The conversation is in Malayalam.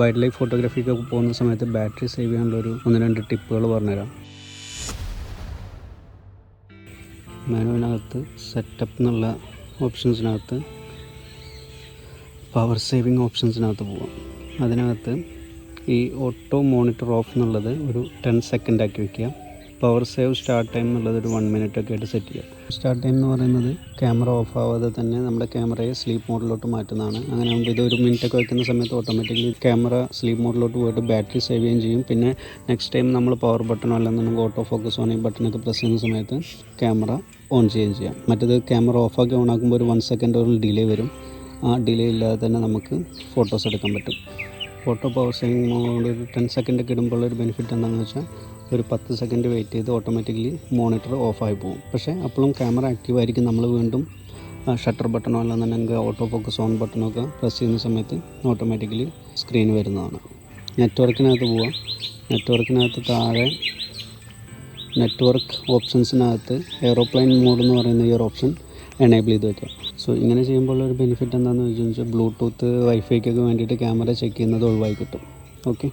വൈൽഡ് ലൈഫ് ഫോട്ടോഗ്രാഫിക്കൊക്കെ പോകുന്ന സമയത്ത് ബാറ്ററി സേവ് ചെയ്യാനുള്ള ഒരു ഒന്ന് രണ്ട് ടിപ്പുകൾ പറഞ്ഞുതരാം. മെനുവിനകത്ത് സെറ്റപ്പ് എന്നുള്ള ഓപ്ഷൻസിനകത്ത് പവർ സേവിങ് ഓപ്ഷൻസിനകത്ത് പോവാം. അതിനകത്ത് ഈ ഓട്ടോ മോണിറ്റർ ഓഫ് എന്നുള്ളത് ഒരു ടെൻ സെക്കൻഡ് ആക്കി വെക്കുക. പവർ സേവ് സ്റ്റാർട്ട് ടൈം എന്നുള്ളത് ഒരു വൺ മിനിറ്റ് ഒക്കെ ആയിട്ട് സെറ്റ് ചെയ്യുക സ്റ്റാർട്ട് ടൈം എന്ന് പറയുന്നത് ക്യാമറ ഓഫ് ആവാതെ തന്നെ നമ്മുടെ ക്യാമറയെ സ്ലീപ്പ് മോഡിലോട്ട് മാറ്റുന്നതാണ്. അങ്ങനെ ആകുമ്പോൾ ഇത് ഒരു മിനിറ്റ് ഒക്കെ വയ്ക്കുന്ന സമയത്ത് ഓട്ടോമാറ്റിക്കലി ക്യാമറ സ്ലീപ്പ് മോഡിലോട്ട് പോയിട്ട് ബാറ്ററി സേവ് ചെയ്യുകയും ചെയ്യും. പിന്നെ നെക്സ്റ്റ് ടൈം നമ്മൾ പവർ ബട്ടണോ അല്ലെന്നുണ്ടെങ്കിൽ ഓട്ടോ ഫോക്കസ് ഓൺ ഈ ബട്ടണൊക്കെ പ്രസ് ചെയ്യുന്ന സമയത്ത് ക്യാമറ ഓൺ ചെയ്യുകയും ചെയ്യാം. മറ്റേത് ക്യാമറ ഓഫാക്കി ഓൺ ആക്കുമ്പോൾ ഒരു വൺ സെക്കൻഡ് ഒരു ഡിലേ വരും. ആ ഡിലേ ഇല്ലാതെ തന്നെ നമുക്ക് ഫോട്ടോസ് എടുക്കാൻ പറ്റും. ഫോട്ടോ പവർ സേവിങ് മോഡ് ഒരു ടെൻ സെക്കൻഡ് ഒക്കെ ഇടുമ്പോൾ ഒരു ബെനിഫിറ്റ് എന്താണെന്ന് വെച്ചാൽ ഒരു പത്ത് സെക്കൻഡ് വെയിറ്റ് ചെയ്ത് ഓട്ടോമാറ്റിക്കലി മോണിറ്റർ ഓഫായി പോകും. പക്ഷേ അപ്പോഴും ക്യാമറ ആക്റ്റീവ് ആയിരിക്കും. നമ്മൾ വീണ്ടും ഷട്ടർ ബട്ടണോ അല്ലെന്നുണ്ടെങ്കിൽ ഓട്ടോ ഫോക്കസ് ഓൺ ബട്ടണോ ഒക്കെ പ്രസ് ചെയ്യുന്ന സമയത്ത് ഓട്ടോമാറ്റിക്കലി സ്ക്രീൻ വരുന്നതാണ്. നെറ്റ്വർക്കിനകത്ത് പോവാം. നെറ്റ്വർക്കിനകത്ത് താഴെ നെറ്റ്വർക്ക് ഓപ്ഷൻസിനകത്ത് എയറോപ്ലെയിൻ മോഡ് എന്ന് പറയുന്ന ഈ ഒരു ഓപ്ഷൻ എനേബിൾ ചെയ്ത് വയ്ക്കാം സോ ഇങ്ങനെ ചെയ്യുമ്പോൾ ഒരു ബെനിഫിറ്റ് എന്താണെന്ന് വെച്ച് കഴിഞ്ഞാൽ ബ്ലൂടൂത്ത് വൈഫൈക്കൊക്കെ വേണ്ടിയിട്ട് ക്യാമറ ചെക്ക് ചെയ്യുന്നത് ഒഴിവായി കിട്ടും. ഓക്കെ